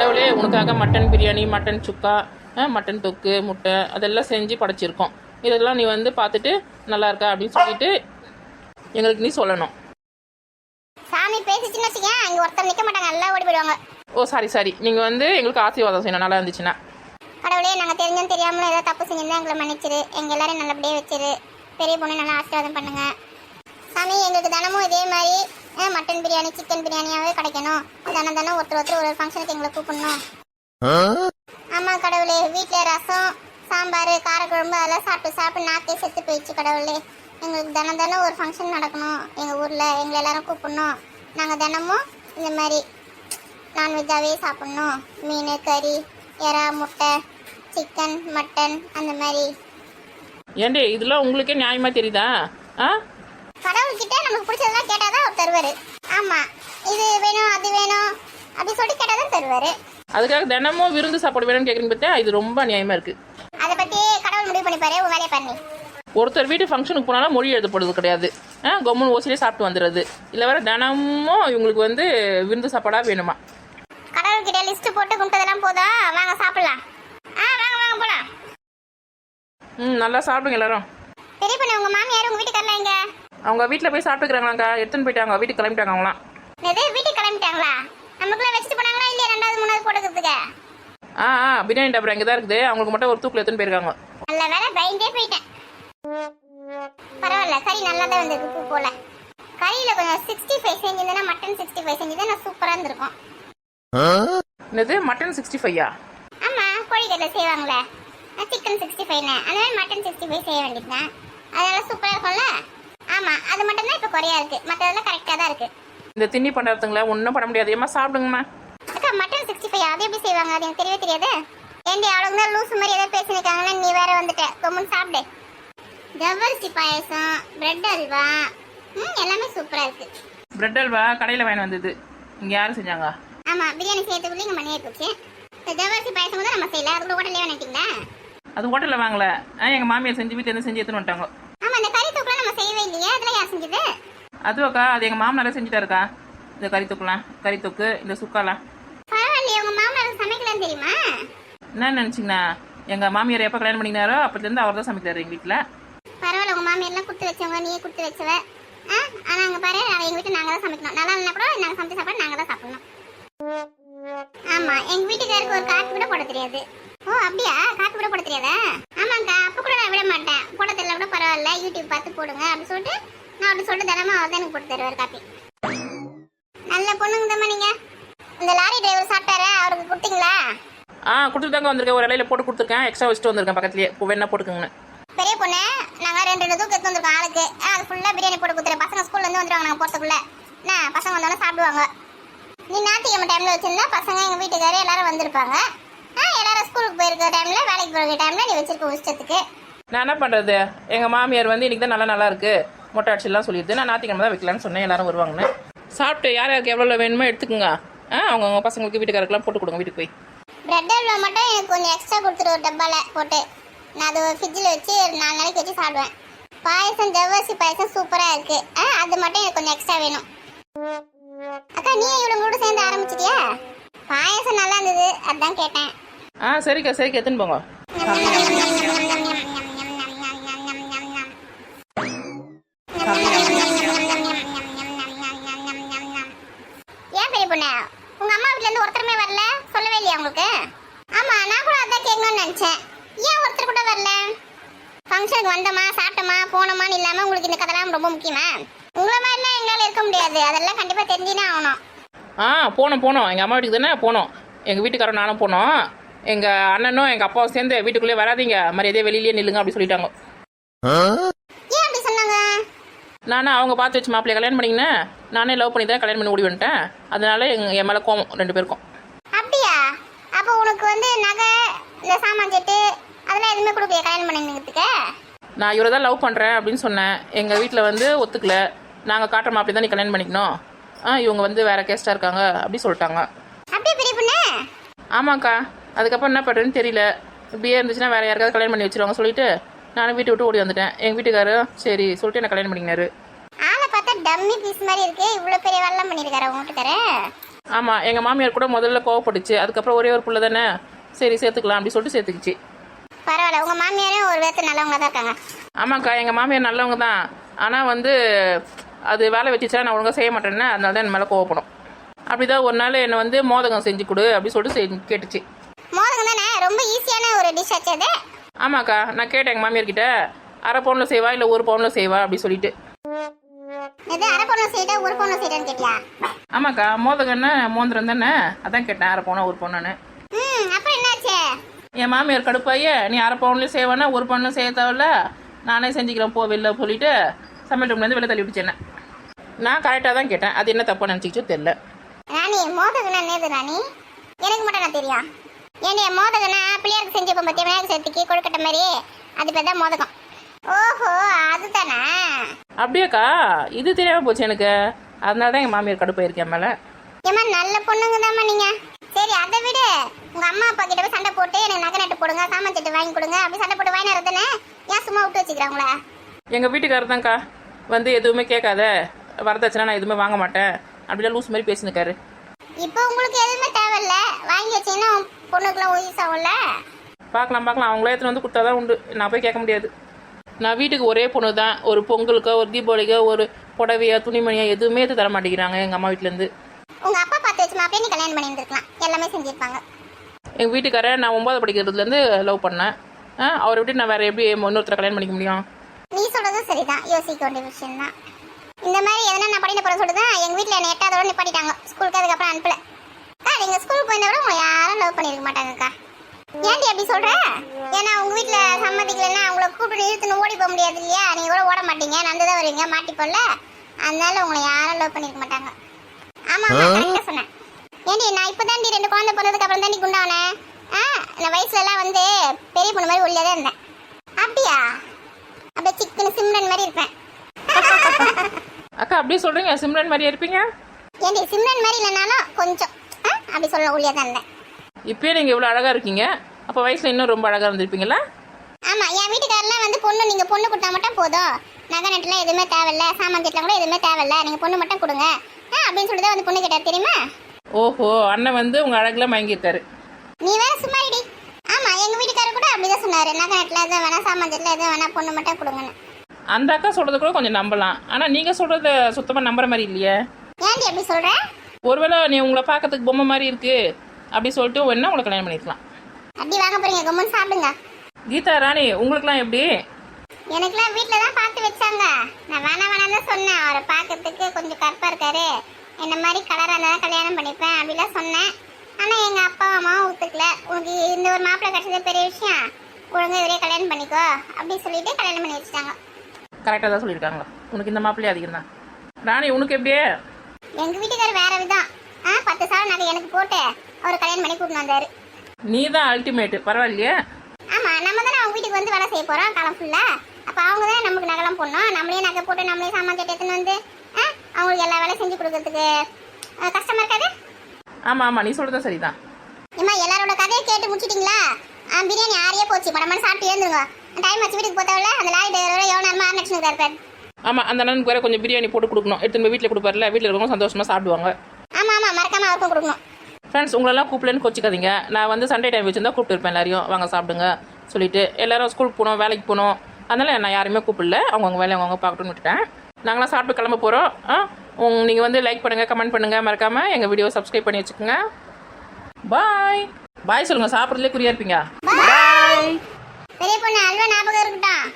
கடவுளே உனக்காக mutton biryani mutton chukka mutton தொக்கு முட்டை அதெல்லாம் செஞ்சு படைச்சிருக்கோம். இதெல்லாம் நீ வந்து பார்த்துட்டு நல்லா இருக்கா அப்படின்னு சொல்லிட்டு எங்களுக்கு நீ சொல்லணும். சாமி பேசிச்சுன்னு வச்சுக்க அங்க ஒருத்தர் நிக்க மாட்டாங்க. எல்லாம் ஓடி போயிடுவாங்க. Oh sorry sorry. நீங்கள் வந்து எங்களுக்கு ஆசீர்வாதம் செய்யணும். நல்லா இருந்துச்சுன்னா. கடவுளே நாங்க தெரிஞ்சும் தெரியாமலும் ஏதாவது தப்பு செஞ்சிருந்தா எங்களை மன்னிச்சிரு. எங்க எல்லாரும் நல்லபடியா வச்சிரு. பெரிய பொண்ணு நல்லா ஆசீர்வாதம் பண்ணுங்க. சாமி எங்களுக்கு தினமும் இதே மாதிரி மட்டன் பிரியாணி சிக்கன் பிரியாணியாவே கிடைக்கணும். தினம் தானே ஒருத்தர் ஒருத்தர் ஒரு ஃபங்க்ஷனுக்கு எங்களை கூப்பிடணும். ஆமா கடவுளே வீட்டில் ரசம் சாம்பார் காரக்குழம்பு அதெல்லாம் சாப்பிட்டு சாப்பிட்டு நாக்கே செத்து போயிடுச்சு கடவுளே. எங்களுக்கு தினம் தினம் ஒரு ஃபங்க்ஷன் நடக்கணும். எங்கள் ஊரில் எங்களை எல்லாரும் கூப்பிடணும். நாங்கள் தினமும் இந்த மாதிரி நான்வெஜ்ஜாகவே சாப்பிட்ணும். மீன் கறி எறா முட்டை சிக்கன் மட்டன் அந்த மாதிரி. ஏண்டே இதெல்லாம் உங்களுக்கே நியாயமாக தெரியுதா? ஆ? கடவுள்கிட்ட நமக்கு பிடிச்சதெல்லாம் கேட்டால் தான் அவர் தருவார். ஆமாம் இது வேணும் அது வேணும் அப்படி சொல்லிட்டு கேட்டால் தான் தருவார். அதுக்காக தினமும் விருந்து சாப்பாடு வேணும்னு கேட்குறீங்க பார்த்தா இது ரொம்ப நியாயமாக இருக்குது அதை பற்றி கடவுள் முடிவு பண்ணிப்பாரு உன் வேலையை பண்ணி ஒருத்தர் வீட்டு ஃபங்க்ஷனுக்கு போனாலும் மொழி எழுதப்படுறது கிடையாது. ஆ கம்முன்னு ஓசிலே சாப்பிட்டு வந்துடுறது. இல்லை வேற தினமும் இவங்களுக்கு வந்து விருந்து சாப்பாடாக வேணுமா? கடவுள்கிட்ட லிஸ்ட் போட்டு கும்பிட்டதெல்லாம் போதா? வாங்க சாப்பிடலாம். ஆ வாங்க வாங்க போலாம். ம் நல்லா சாப்பிடுங்க எல்லாரும். பெரிய பண்ண உங்க மாமியார் உங்க வீட்டுக்காரலாம் எங்க? அவங்க வீட்டில் போய் சாப்பிட்டுக்கிறாங்களாக்கா? எடுத்துன்னு போயிட்டாங்க. வீட்டுக்கு கிளம்பிட்டாங்க அவங்களாம். எது வீட்டுக்கு கிளம்பிட்டாங்களா? நமக்குள்ள வச்சுட்டு போனாங்களா? இல்லையா? ரெண்டாவது மூணாவது போட்டுக்கிறதுக்கு? ஆ ஆ பிரியாணி டப்பர் இங்கே தான் இருக்குது. அவங்களுக்கு மட்டும் ஒரு தூக்கில் எடுத்துன்னு போயிருக்காங்க. நல்ல வேலை பயந்தே போயிட்டேன். பரவாயில்ல. கறி நல்லா தான் வந்திருக்கு பூ போல. கறியில கொஞ்சம் சிக்ஸ்டி ஃபைவ் செஞ்சிருந்தேன்னா மட்டன் சிக்ஸ்டி ஃபைவ் செஞ்சுதான் நான் சூப்பரா இருந்திருக்கும். என்னது? மட்டன் சிக்ஸ்டி ஃபைவா ஆமா. கோழிக்கறில செய்வாங்களே. சிக்கன் சிக்ஸ்டி ஃபைவ்னு மாதிரி மட்டன் சிக்ஸ்டி ஃபைவ் செய்ய வேண்டியதுதான். அதெல்லாம் சூப்பரா இருக்கும்ல? ஆமா அது மட்டும் தான் இப்போ குறையா இருக்கு. மற்றதெல்லாம் கரெக்டா தான் இருக்கு. இந்த திண்ணி பண்ணுறதுங்களா ஒன்றும் பண்ண முடியாது. ஏமா சாப்பிடுங்கம்மா. அக்கா மட்டன் சிக்ஸ்டி ஃபைவ் அது எப்படி செய்வாங்க? அது எனக்கு தெரியவே தெரியாது. ஏண்டி அவ்வளோ தான் லூஸ் மாதிரி ஏதாவது பேசினிருக்காங்கன்னா நீ வேற வந்துட்ட. தொம்முன்னு சாப்பிடு. ஜவ்வரிசி பாயசம் பிரெட் அல்வா. ம் எல்லாமே சூப்பரா இருக்கு. பிரெட் அல்வா கடையில் வாங்கி வந்தது. இங்கே யாரும் செஞ்சாங்க? ஆமா பிரியாணி செய்யறதுக்குள்ளே இங்கே மணி போச்சு. இந்த ஜவ்வரிசி பாயசம் கூட நம்ம செய்யல. அதுக்குள்ள ஹோட்டல்லே வேணிட்டீங்களா அது ஹோட்டலில் வாங்கல. ஆ எங்கள் மாமியார் செஞ்சு வீட்டில் செஞ்சு எடுத்துன்னு வந்துட்டாங்க ஆமா இந்த கறி தூக்கெல்லாம் நம்ம செய்யவே இல்லையே அதெல்லாம் யார் செஞ்சது? அதுவாக்கா அது எங்கள் மாமனாரே செஞ்சுட்டாருக்கா. இந்த கறி தொக்குலாம் கறி தொக்கு இந்த சுக்காலாம். பரவாயில்லையே உங்க மாமனார் சமைக்கலாம் தெரியுமா? என்ன நினச்சிங்கண்ணா? எங்கள் மாமியார் எப்போ கல்யாணம் பண்ணினாரோ அப்போலேருந்து அவர் தான் சமைக்கிறாரு எங்கள் வீட்டில் பரவாயில்ல உங்க மாமியார் எல்லாம் கொடுத்து வச்சவங்க நீயே கொடுத்து வச்சவ. ஆ ஆனா அங்க பாரு அவ எங்க வீட்டு நாங்க தான் சமைக்கணும். நல்லா இல்லைனா கூட நாங்க சமைச்ச சாப்பாடு நாங்க தான் சாப்பிடணும். ஆமா எங்க வீட்டுக்காருக்கு ஒரு காப்பி கூட போட தெரியாது. ஓ அப்படியா? காப்பி கூட போட தெரியாதா? ஆமாங்கக்கா அப்ப கூட நான் விட மாட்டேன். போட தெரியல கூட பரவாயில்ல யூடியூப் பார்த்து போடுங்க அப்படின்னு சொல்லிட்டு நான் அப்படி சொல்லிட்டு தினமும் அவர் தான் எனக்கு போட்டு தருவார் காப்பி. நல்ல பொண்ணுங்க தான் நீங்க. இந்த லாரி டிரைவர் சாப்பிட்டாரு அவருக்கு கொடுத்தீங்களா? ஆ கொடுத்துட்டு தாங்க வந்திருக்கேன். ஒரு இலையில போட்டு கொடுத்துருக்கேன். எக்ஸ்ட்ரா வச்சுட்டு வந்திருக்கேன் பக்கத்துலேயே. வேணா போட்டுக்கோங்கன்னு. பெரிய பொண்ணு நாங்க ரெண்டு ரெண்டு தூக்கு எடுத்து வந்திருக்கோம் ஆளுக்கு. ஆ, அது ஃபுல்லா பிரியாணி போட்டு கொடுத்துறேன் பசங்க ஸ்கூல்ல இருந்து வந்துருவாங்க நாங்க போறதுக்குள்ள. என்ன பசங்க வந்தோடனே சாப்பிடுவாங்க. நீ ஞாயிற்றுக்கிழமை டைம்ல வச்சிருந்தா பசங்க எங்க வீட்டுக்காரு எல்லாரும் வந்திருப்பாங்க. ஆ எல்லாரும் ஸ்கூலுக்கு போயிருக்க டைம்ல வேலைக்கு போயிருக்க டைம்ல நீ வச்சிருக்க இஷ்டத்துக்கு நான் என்ன பண்ணுறது எங்கள் மாமியார் வந்து இன்னைக்கு தான் நல்லா நல்லா இருக்கு. மொட்டை அடிச்சுலாம் சொல்லிடுது. நான் ஞாயிற்றுக்கிழமை தான் வைக்கலான்னு சொன்னேன். எல்லாரும் வருவாங்கன்னு. சாப்பிட்டு யார் யாருக்கு எவ்வளோ வேணுமோ எடுத்துக்கோங்க. ஆ அவங்கவுங்க பசங்களுக்கு வீட்டுக்காரருக்குலாம் போட்டு கொடுங்க வீட்டுக்கு போய். பிரெட் அல்வா மட்டும் எனக்கு கொஞ்சம் எக்ஸ்ட்ரா கொடுத்துரு ஒரு டப்பால போட்டு. நான் அது ஃப்ரிட்ஜில் வச்சு நாலு நாளைக்கு வச்சு சாப்பிடுவேன். பாயசம் ஜவ்வரிசி பாயசம் சூப்பரா இருக்கு. ஆ அது மட்டும் எனக்கு கொஞ்சம் எக்ஸ்ட்ரா வேணும். அக்கா நீ கூட சேர்ந்து ஆரம்பிச்சிட்டியா? பாயசம் நல்லா இருந்தது அதான் கேட்டேன். ஆ சரிக்கா சரிக்கா எடுத்துன்னு போங்க. பொண்ணு. உங்க அம்மா வீட்ல இருந்து ஒருத்தருமே வரல? சொல்லவே இல்லையா உங்களுக்கு? ஆமா நான் கூட அதான் கேட்கணும்னு நினைச்சேன். ஏன் ஒருத்தர் கூட வரல? ஃபங்க்ஷனுக்கு வந்தோமா சாப்பிட்டோமா போனோமான்னு இல்லாம உங்களுக்கு இந்த கதைலாம் ரொம்ப முக்கியமா? உங்களை மாதிரிலாம் எங்களால இருக்க முடியாது. அதெல்லாம் கண்டிப்பா தெரிஞ்சுனே ஆகணும். ஆ போனோம் போனோம். எங்கள் அம்மா வீட்டுக்கு தானே போனோம். எங்கள் வீட்டுக்காரன் நானும் போனோம். எங்கள் அண்ணனும் எங்கள் அப்பாவும் சேர்ந்து வீட்டுக்குள்ளேயே வராதீங்க. மரியாதையே வெளியிலேயே நில்லுங்க அப்படி சொல்லிட்டாங்க. நானும் அவங்க பார்த்து வச்சு மாப்பிள்ளைய கல்யாணம் பண்ணிங்கன்னா நானே லவ் பண்ணி தான் கல்யாணம் பண்ணி ஓடி வந்துட்டேன் அதனால எங்க என் மேலே கோவம் ரெண்டு பேருக்கும். அப்படியா? அப்போ உனக்கு வந்து நகை இந்த சாமான் செட்டு அதெல்லாம் எதுவுமே கொடுக்கலையா கல்யாணம் பண்ணிக்கிறதுக்கு? நான் இவரை தான் லவ் பண்ணுறேன் அப்படின்னு சொன்னேன். எங்கள் வீட்டில் வந்து ஒத்துக்கல. நாங்கள் காட்டுற மாப்பிள்ளை தான் நீ கல்யாணம் பண்ணிக்கணும். ஆ இவங்க வந்து வேற கேஸ்டாக இருக்காங்க அப்படி சொல்லிட்டாங்க. அப்படியே பெரிய பொண்ணு? ஆமாக்கா. அதுக்கப்புறம் என்ன பண்ணுறதுன்னு தெரியல. இப்படியே இருந்துச்சுன்னா வேற யாருக்காவது கல்யாணம் பண்ணி வச்சிருவாங்க சொல்லிட்டு நானும் வீட்டை விட்டு ஓடி வந்துட்டேன். எங்கள் வீட்டுக்காரு சரி சொல்லிட்டு என்ன கல்யாணம் பண்ணிக்கினாரு. டம்மி பீஸ் மாதிரி இருக்கு இவ்வளவு பெரிய வெள்ளம் பண்ணிருக்காரு உங்க வீட்டுக்காரு ஆமாம் எங்கள் மாமியார் கூட முதல்ல கோவப்பட்டுச்சு. அதுக்கப்புறம் ஒரே ஒரு புள்ள தானே? சரி சேர்த்துக்கலாம் அப்படி சொல்லிட்டு சேர்த்துக்கிச்சு. பரவாயில்ல உங்க மாமியாரும் ஒரு விதத்துல நல்லவங்க தான் இருக்காங்க. ஆமாக்கா எங்கள் மாமியார் நல்லவங்க தான். ஆனால் வந்து அது வேலை வச்சுச்சா நான் ஒழுங்காக செய்ய மாட்டேன்னு அதனால தான் என் மேலே கோவப்படும். அப்படிதான் ஒரு நாள் என்னை வந்து மோதகம் செஞ்சு கொடு அப்படி சொல்லிட்டு செஞ்சு கேட்டுச்சு. மோதகம் தானே? ரொம்ப ஈஸியான ஒரு டிஷ் ஆச்சு அது. ஆமாக்கா நான் கேட்டேன் எங்கள் மாமியார் கிட்ட அரை பவுனில் செய்வா இல்லை ஒரு பவுனில் செய்வா? அப்படி சொல்லிட்டு. எது அரை சைடா ஒரு பொண்ணு சைடான்னு கேட்டியா? ஆமாக்கா மோதகன்னா மோந்திரம் தானே? அதான் கேட்டேன் அரை பவுனா ஒரு பவுனான்னு. ம் அப்புறம் என்னாச்சு? என் மாமியார் கடுப்பாயே நீ அரை பவுன்லேயும் செய்வானா ஒரு பவுனும் செய்ய தேவையில்ல. நானே செஞ்சுக்கிறேன் போ வெளில சொல்லிட்டு சமையல் ரூம்லேருந்து வெளில தள்ளி விட்டுச்சேன் நான் கரெக்டாக தான் கேட்டேன். அது என்ன தப்பாக நினச்சிக்கிச்சோ தெரில ராணி மோதகனா நேது ராணி? எனக்கு மட்டும் நான் தெரியும்? ஏண்டி மோதகனா பிள்ளையாருக்கு செஞ்சு பத்திய விநாயகர் சதுர்த்திக்கு கொழுக்கட்டை மாதிரி அது பேர் தான் மோதகம். ஓஹோ அதுதானே? அப்படியாக்கா இது தெரியாமல் போச்சு எனக்கு. அதனால தான் எங்கள் மாமியார் கடுப்பாயிருக்கேன் மேலே. ஏமா நல்ல பொண்ணுங்க தாம்மா நீங்க. சரி அதை விடு. உங்க அம்மா அப்பா கிட்ட போய் சண்டை போட்டு எனக்கு நகை நட்டு போடுங்க சாமான் சட்டு வாங்கி கொடுங்க. அப்படி சண்டை போட்டு வாங்கி தானே? ஏன் சும்மா விட்டு வச்சுக்கிறாங்களா எங்கள் வீட்டுக்காரர் தான்க்கா. வந்து எதுவுமே கேட்காத. வரதட்சணை நான் எதுவுமே வாங்க மாட்டேன். அப்படிலாம் லூஸ் மாதிரி பேசினுக்காரு. இப்போ உங்களுக்கு எதுவுமே தேவையில்ல? வாங்கி வச்சீங்கன்னா பொண்ணுக்குலாம் யூஸ் ஆகும்ல பார்க்கலாம் பார்க்கலாம். அவங்களே எடுத்துன்னு வந்து கொடுத்தா தான் உண்டு. நான் போய் கேட்க முடியாது. நான் வீட்டுக்கு ஒரே பொண்ணு தான். ஒரு பொங்கலுக்கோ ஒரு தீபாவளிக்கோ ஒரு புடவையோ துணிமணியோ எதுவுமே எடுத்து தர மாட்டேங்கிறாங்க எங்கள் அம்மா வீட்டிலேருந்து உங்க அப்பா பார்த்து வச்சு மாப்பிள்ளை நீ கல்யாணம் பண்ணி இருந்திருக்கலாம் எல்லாமே செஞ்சிருப்பாங்க. எங்கள் வீட்டுக்காரரை நான் ஒன்பது படிக்கிறதுலேருந்து லவ் பண்ணேன். ஆ அவரை விட்டு நான் வேறு எப்படி இன்னொருத்தரை கல்யாணம் பண்ணிக்க முடியும்? நீ சொல்றதும் சரிதான். யோசிக்க வேண்டிய விஷயம் தான் இந்த மாதிரி எதனா நான் படிக்க போற சொல்லிதான் எங்க வீட்ல என்ன எட்டாவதோட நிப்பாட்டிட்டாங்க. ஸ்கூலுக்கு அதுக்கப்புறம் அனுப்பல. அக்கா நீங்க ஸ்கூலுக்கு போயிருந்தா கூட உங்களை யாரும் லவ் பண்ணிருக்க மாட்டாங்கக்கா. ஏன்டி அப்படி சொல்ற? ஏன்னா உங்க வீட்ல சம்மதிக்கலைன்னா அவங்கள கூப்பிட்டு இழுத்துன்னு ஓடி போக முடியாது இல்லையா? நீங்க கூட ஓட மாட்டீங்க. நடந்துதான் வருவீங்க மாட்டிப்போல்ல அதனால உங்களை யாரும் லவ் பண்ணிருக்க மாட்டாங்க. ஆமா கரெக்டா சொன்னேன். ஏண்டி நான் இப்பதான்டி ரெண்டு குழந்தை பிறந்ததுக்கு அப்புறம் தாண்டி குண்டானேன் ஆ? நான் வயசுல எல்லாம் வந்து பெரிய பொண்ணு மாதிரி ஒல்லியா தான் இருந்தேன். அப்படியா? அப்படியே சிக்கன் சிம்ரன் மாதிரி இருப்பேன். அக்கா அப்படியே சொல்கிறீங்க சிம்ரன் மாதிரியே இருப்பீங்க? ஏண்டி சிம்ரன் மாதிரி இல்லைனாலும் கொஞ்சம் அப்படி சொல்ல ஒல்லியா தான் இருந்தேன். இப்பயே நீங்கள் இவ்வளோ அழகாக இருக்கீங்க. அப்போ வயசில் இன்னும் ரொம்ப அழகாக இருந்திருப்பீங்களா ஆமா என் வீட்டுக்காரெல்லாம் வந்து பொண்ணு நீங்க பொண்ணு கொடுத்தா மட்டும் போதும். நகை நட்டுலாம் எதுவுமே தேவையில்ல சாமான் செட்டுலாம் கூட எதுவுமே தேவையில்ல. நீங்க பொண்ணு மட்டும் கொடுங்க. ஆ, அப்படின்னு சொல்லிட்டு தான் வந்து பொண்ணு கேட்டார் தெரியுமா? ஓஹோ அண்ணன் வந்து உங்கள் அழகில் மயங்கியிருக்காரு நீ வேற சும்மா இடி ஆமா எங்க வீட்டுக்காரர் கூட அப்படிதான் சொன்னாரு. நகை நட்டுல எதுவும் வேணா சாமான் செட்டுல எதுவும் வேணா பொண்ணு மட்டும் கொடுங்கன்னு. அந்த அக்கா சொல்கிறது கூட கொஞ்சம் நம்பலாம். ஆனால் நீங்கள் சொல்கிறத சுத்தமாக நம்புற மாதிரி இல்லையே. ஏன்டி அப்படி சொல்ற? ஒருவேளை நீ உங்களை பார்க்கறதுக்கு பொம்மை மாதிரி இருக்கு. அப்படி சொல்லிட்டு வேணா உங்களை கல்யாணம் பண்ணிருக்கலாம் அப்படி வாங்க போறீங்க கம்முன்னு சாப்பிடுங்க. கீதா ராணி உங்களுக்குலாம் எப்படி? எனக்குலாம் வீட்டில் தான் பார்த்து வச்சாங்க. நான் வேணாம் வேணாம் தான் சொன்னேன். அவரை பார்க்கறதுக்கு கொஞ்சம் கருப்பாக இருக்காரு. என்ன மாதிரி கலராக இருந்தால் கல்யாணம் பண்ணிப்பேன் அப்படிலாம் சொன்னேன். ஆனால் எங்கள் அப்பா அம்மாவும் ஒத்துக்கல. உனக்கு இந்த ஒரு மாப்பிள்ளை கிடைச்சது பெரிய விஷயம். ஒழுங்கா இவரே கல்யாணம் பண்ணிக்கோ அப்படி சொல்லிட்டு கல்யாணம் பண்ணி வச்சுட்டாங்க. கரெக்டாக தான் சொல்லியிருக்காங்களா? உனக்கு இந்த மாப்பிள்ளையே அதிகம் தான். ராணி உனக்கு எப்படியே? எங்கள் வீட்டுக்காரர் வேற விதம். ஆ பத்து சவரம் நகை எனக்கு போட்டு அவர் கல்யாணம் பண்ணி வந்தார். நீ தான் அல்டிமேட்டு பரவாயில்லையே? ஆமாம் நம்ம தானே அவங்க வீட்டுக்கு வந்து வேலை செய்ய போகிறோம் காலம் ஃபுல்லாக அப்போ அவங்க தானே நமக்கு நகைலாம் போடணும். நம்மளே நகை போட்டு நம்மளே சாமான் கேட்டு எடுத்துன்னு வந்து அவங்களுக்கு எல்லா வேலையும் செஞ்சு கொடுக்கறதுக்கு கஷ்டமா இருக்காது? ஆமாம் ஆமாம் நீ சொல்கிறது சரிதான். இம்மா எல்லாரோட கதையை கேட்டு முடிச்சிட்டிங்களா? ஆ பிரியாணி ஆறியே போச்சு. படமான சாப்பிட்டு எழுந்துருங்க. டைம் வச்சு வீட்டுக்கு போத்தவில்ல அந்த லாரி டிரைவரோட எவ்வளோ நேரமா ஆரம்பிச்சுன்னு இருக்காரு ஆமாம் அந்த அண்ணனுக்கு வேற கொஞ்சம் பிரியாணி போட்டு கொடுக்கணும். எடுத்துன்னு போய் வீட்டில் கொடுப்பார்ல வீட்டில் இருக்கவங்க சந்தோஷமாக சாப்பிடுவாங்க. ஆமாம் ஆமாம் மறக்காம அவருக்கும் கொடுக்கணும். ஃப்ரெண்ட்ஸ் உங்களெல்லாம் கூப்பிடலன்னு கொச்சிக்காதீங்க. நான் வந்து சண்டே டைம் வச்சுருந்தா கூப்பிட்டு இருப்பேன் எல்லாரையும். வாங்க சாப்பிடுங்க சொல்லிட்டு எல்லாரும் ஸ்கூலுக்கு போகணும் வேலைக்கு போகணும் அதனால நான் யாருமே கூப்பிடல. அவங்கவுங்க வேலையை அவங்கவுங்க பார்க்கட்டும்னு விட்டுட்டேன். நாங்களாம் சாப்பிட்டு கிளம்ப போகிறோம் ஆ? உங்க நீங்கள் வந்து லைக் பண்ணுங்கள் கமெண்ட் பண்ணுங்கள் மறக்காமல் எங்கள் வீடியோ சப்ஸ்கிரைப் பண்ணி வச்சுக்கோங்க. பாய் பாய் சொல்லுங்கள் சாப்பிட்றதுலே குறியா இருப்பீங்க. பாய் பெரிய பொண்ணு அல்வா ஞாபகம் இருக்கட்டும்